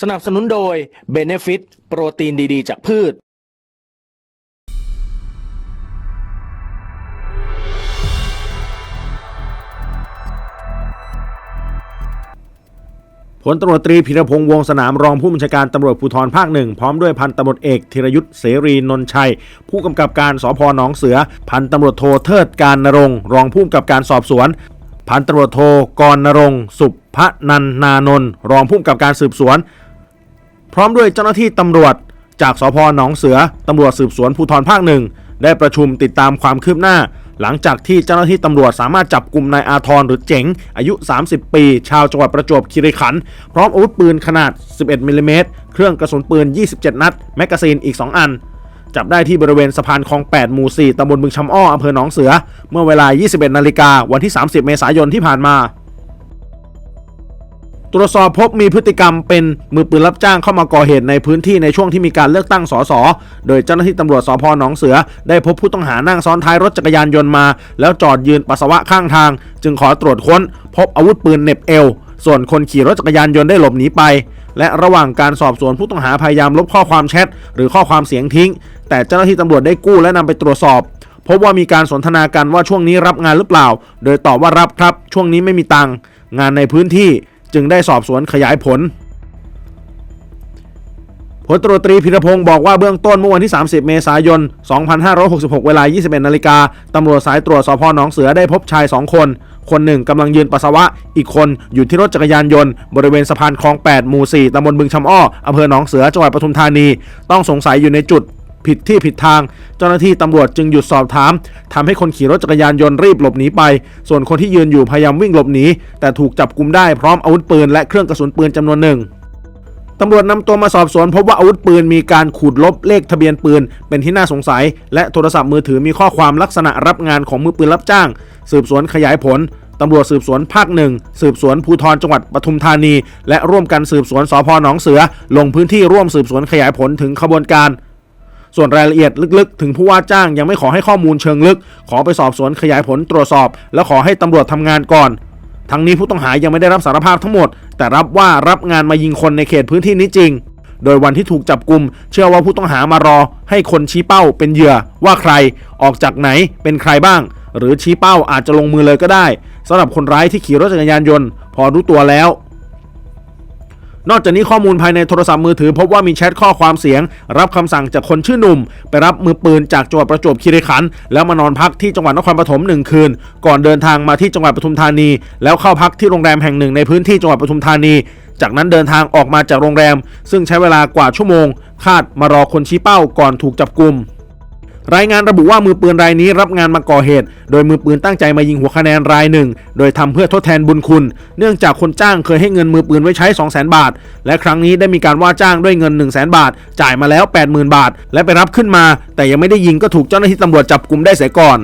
สนับสนุนโดย Benefit โปรตีนดีๆ จากพืชพลตำรวจตรีพิรพงษ์วงสนามรองผู้บัญชาการตำรวจภูธรภาคหนึ่งพร้อมด้วยพันตำรวจเอกธีรยุทธ์เสรีนนท์ชัย ผู้กำกับการสพหนองเสือ พันตำรวจโทเทิดการนรงค์รองผู้กำกับการสอบสวน พันตำรวจโทกรนรงค์ สุพนันนานนท์รองผู้กำกับการสืบสวน พร้อมด้วยเจ้าหน้าที่ตำรวจ จากสพหนองเสือตำรวจสืบสวนภูธรภาคหนึ่งได้ประชุมติดตามความคืบหน้า หลังจากที่เจ้าหน้าที่ตำรวจสามารถจับกลุ่มนายอาทรหรือเจ๋ง อายุ 30 ปี ชาวจังหวัดประจวบคีรีขันธ์พร้อมอาวุธปืนขนาด 11มิลลิเมตรเครื่องกระสุนปืน 27 นัด แมกกาซีนอีก 2 อัน จับได้ที่บริเวณสะพานคลอง 8 หมู่ 4ตำบลบึงชำอ้ออำเภอหนองเสือ เมื่อเวลา 21 นาฬิกาวันที่ 30 เมษายนที่ผ่านมา ตรวจสอบพบมีพฤติกรรมเป็นมือปืนรับจ้างเข้ามาก่อเหตุในพื้นที่ในช่วงที่มีการเลือกตั้งสส โดยเจ้าหน้าที่ตำรวจสพหนองเสือ ได้พบผู้ต้องหานั่งซ้อนท้ายรถจักรยานยนต์มา แล้วจอดยืนปัสสาวะข้างทาง จึงขอตรวจค้น พบอาวุธปืนเหน็บเอว ส่วนคนขี่รถจักรยานยนต์ได้หลบหนีไป และระหว่างการสอบสวนผู้ต้องหาพยายามลบข้อความแชทหรือข้อความเสียงทิ้ง แต่เจ้าหน้าที่ตำรวจได้กู้และนำไปตรวจสอบพบว่ามีการสนทนากันว่าช่วงนี้รับงานหรือเปล่า โดยตอบว่ารับครับ ช่วงนี้ไม่มีตังงานในพื้นที่ จึงได้สอบสวนขยายผลพลตรวจตรีพิรพงศ์บอกว่าเบื้องต้นเมื่อวันที่ 30 เมษายน 2566 เวลา 21 นาฬิกา ตำรวจสายตรวจสพหนองเสือได้พบชาย 2 คน คนหนึ่งกำลังยืนปัสสาวะ อีกคนอยู่ที่รถจักรยานยนต์ บริเวณสะพานคลอง 8 หมู่ 4ตำบลบึงชำอ้ออำเภอหนองเสือ จังหวัดปทุมธานี ต้องสงสัยอยู่ในจุด ผิดที่ผิดทาง เจ้าหน้าที่ตำรวจจึงหยุดสอบถามทำให้คนขี่รถจักรยานยนต์รีบหลบหนีไป ส่วนคนที่ยืนอยู่พยายามวิ่งหลบหนีแต่ถูกจับกุมได้พร้อมอาวุธปืนและเครื่องกระสุนปืนจำนวนหนึ่งตำรวจนำตัวมาสอบสวนพบว่าอาวุธปืนมีการขูดลบเลขทะเบียนปืน เป็นที่น่าสงสัย และโทรศัพท์มือถือมีข้อความลักษณะรับงานของมือปืนรับจ้าง สืบสวนขยายผลตำรวจสืบสวนภาคหนึ่งสืบสวนภูธรจังหวัดปทุมธานี และร่วมกันสืบสวนสพหนองเสือ ลงพื้นที่ร่วมสืบสวนขยายผลถึงขบวนการ ส่วนรายละเอียดลึกๆ ถึงผู้ว่าจ้างยังไม่ขอให้ข้อมูลเชิงลึก ขอไปสอบสวนขยายผลตรวจสอบ และขอให้ตำรวจทำงานก่อน ทั้งนี้ผู้ต้องหายังไม่ได้รับสารภาพทั้งหมด แต่รับว่ารับงานมายิงคนในเขตพื้นที่นี้จริง โดยวันที่ถูกจับกลุ่มเชื่อว่าผู้ต้องหามารอ ให้คนชี้เป้าเป็นเหยื่อ ว่าใครออกจากไหนเป็นใครบ้าง หรือชี้เป้าอาจจะลงมือเลยก็ได้สำหรับคนร้ายที่ขี่รถจักรยานยนต์ พอรู้ตัวแล้ว นอกจากนี้ข้อมูลภายในโทรศัพท์มือถือ พบว่ามีแชทข้อความเสียง รับคำสั่งจากคนชื่อหนุ่ม ไปรับมือปืนจากจังหวัดประจวบคีรีขันธ์แล้วมานอนพักที่จังหวัดนครปฐมหนึ่งคืน ก่อนเดินทางมาที่จังหวัดปทุมธานี แล้วเข้าพักที่โรงแรมแห่งหนึ่งในพื้นที่จังหวัดปทุมธานี จากนั้นเดินทางออกมาจากโรงแรม ซึ่งใช้เวลากว่าชั่วโมง คาดมารอคนชี้เป้าก่อนถูกจับกลุ่ม รายงานระบุว่ามือปืนรายนี้รับงานมาก่อเหตุ โดยมือปืนตั้งใจมายิงหัวคะแนนรายหนึ่ง โดยทำเพื่อทดแทนบุญคุณ เนื่องจากคนจ้างเคยให้เงินมือปืนไว้ใช้ 2 0 0 0 0 0 บาท และครั้งนี้ได้มีการว่าจ้างด้วยเงิน 1 0 0 0 0 0 บาท จ่ายมาแล้ว 80,000 บาท และไปรับขึ้นมา แต่ยังไม่ได้ยิงก็ถูกเจ้าหน้าที่ตำรวจจับกลุ่มได้เสียก่อน